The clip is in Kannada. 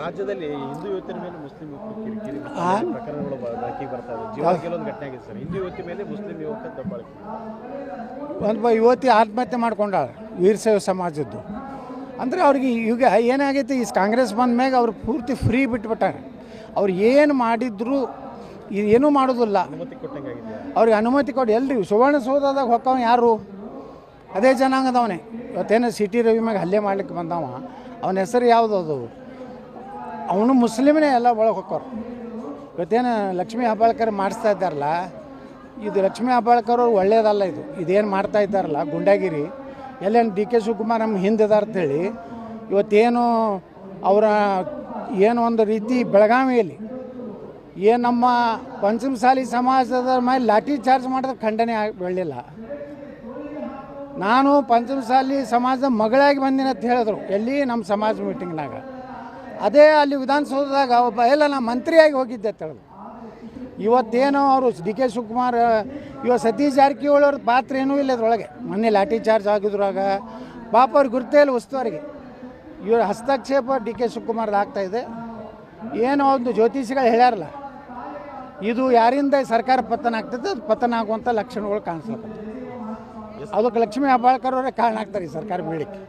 ರಾಜ್ಯದಲ್ಲಿ ಹಿಂದೂ ಮೇಲೆ ಮುಸ್ಲಿಂ ಕಿರಿಕಿರಿ? ಪ್ರಕರಣಗಳು ಜೀವನ ಕೆಲವೊಂದು ಘಟನೆ ಆಗಿದೆ ಸರ್. ಹಿಂದೂ ಯುವತಿ ಮೇಲೆ ಮುಸ್ಲಿಂ ಯುವಕ ದಬ್ಬಾಳಿಕೆ. ಒಬ್ಬ ಯುವತಿ ಆತ್ಮಹತ್ಯೆ ಮಾಡ್ಕೊಂಡಾಳ ವೀರಶೈವ ಸಮಾಜದ್ದು. ಅಂದರೆ ಅವ್ರಿಗೆ ಈಗ ಏನಾಗೈತಿ ಈ ಕಾಂಗ್ರೆಸ್ ಬಂದ ಮ್ಯಾಗ ಅವ್ರು ಪೂರ್ತಿ ಫ್ರೀ ಬಿಟ್ಬಿಟ್ಟಾರೆ. ಅವ್ರು ಏನು ಮಾಡಿದ್ರು ಏನೂ ಮಾಡೋದಿಲ್ಲ. ಅವ್ರಿಗೆ ಅನುಮತಿ ಕೊಡಿ. ಎಲ್ರಿ ಸುವರ್ಣಸೌಧದಾಗ ಹೊಕ್ಕವ ಯಾರು? ಅದೇ ಜನಾಂಗದವನೇ. ಇವತ್ತೇನು ಸಿಟಿ ರವಿ ಮ್ಯಾಗ ಹಲ್ಲೆ ಮಾಡ್ಲಿಕ್ಕೆ ಬಂದವ. ಅವನ ಹೆಸರು ಯಾವುದು ಅದು? ಅವನು ಮುಸ್ಲಿಮ್ನೇ ಎಲ್ಲ ಒಳಗೆ ಹೊಕ್ಕವ್ರು. ಇವತ್ತೇನು ಲಕ್ಷ್ಮೀ ಹಬ್ಬಾಳ್ಕರ್ ಮಾಡಿಸ್ತಾ ಇದ್ದಾರಲ್ಲ, ಇದು ಲಕ್ಷ್ಮೀ ಹಬ್ಬಾಳ್ಕರ್ ಅವ್ರು ಒಳ್ಳೇದಲ್ಲ ಇದು. ಇದೇನು ಮಾಡ್ತಾ ಇದ್ದಾರಲ್ಲ, ಗುಂಡಾಗಿರಿ. ಎಲ್ಲೇನು ಡಿ ಕೆ ಶಿವಕುಮಾರ್ ನಮ್ಮ ಹಿಂದಿದಾರ ಅಂತೇಳಿ, ಇವತ್ತೇನು ಅವರ ಏನು ಒಂದು ರೀತಿ ಬೆಳಗಾವಿಯಲ್ಲಿ, ಏನು ನಮ್ಮ ಪಂಚಮಸಾಲಿ ಸಮಾಜದ ಮೇಲೆ ಲಾಠಿ ಚಾರ್ಜ್ ಮಾಡಿದ್ರೆ ಖಂಡನೆ ಆಗ್- ನಾನು ಪಂಚಮಸಾಲಿ ಸಮಾಜದ ಮಗಳಾಗಿ ಬಂದಿನ ಅಂತ ಹೇಳಿದ್ರು. ಎಲ್ಲಿ? ನಮ್ಮ ಸಮಾಜ ಮೀಟಿಂಗ್ನಾಗ ಅದೇ ಅಲ್ಲಿ ವಿಧಾನಸೌಧದಾಗ ಒಬ್ಬ ಎಲ್ಲ ನಾ ಮಂತ್ರಿಯಾಗಿ ಹೋಗಿದ್ದೆ ಅಂತ ಇವತ್ತೇನು ಅವರು ಡಿ ಕೆ ಶಿವಕುಮಾರ್ ಇವ ಸತೀಶ್ ಜಾರಕಿಹೊಳಿ ಅವ್ರ ಪಾತ್ರ ಏನೂ ಇಲ್ಲ ಅದ್ರೊಳಗೆ. ಮೊನ್ನೆ ಲಾಠಿ ಚಾರ್ಜ್ ಆಗಿದ್ರಾಗ. ಪಾಪ ಅವ್ರಿಗೆ ಗುರ್ತೇ ಇಲ್ಲ ಉಸ್ತುವಾರಿಗೆ. ಇವ್ರ ಹಸ್ತಕ್ಷೇಪ ಡಿ ಕೆ ಶಿವಕುಮಾರ್ದು ಆಗ್ತಾ ಇದೆ. ಏನೋ ಒಂದು ಜ್ಯೋತಿಷಿಗಳು ಹೇಳ್ಯಾರಲ್ಲ ಇದು ಯಾರಿಂದ ಸರ್ಕಾರ ಪತನ ಆಗ್ತದೆ ಅದು ಪತನ ಆಗುವಂಥ ಲಕ್ಷಣಗಳು ಕಾಣಿಸ್ಲತ್ತವೆ ಅದಕ್ಕೆ ಲಕ್ಷ್ಮೀ ಹೆಬ್ಬಾಳ್ಕರ್ ಅವರೇ ಕಾರಣ ಆಗ್ತಾರೆ ಈ ಸರ್ಕಾರ ಬೀಳಿಕ್ಕೆ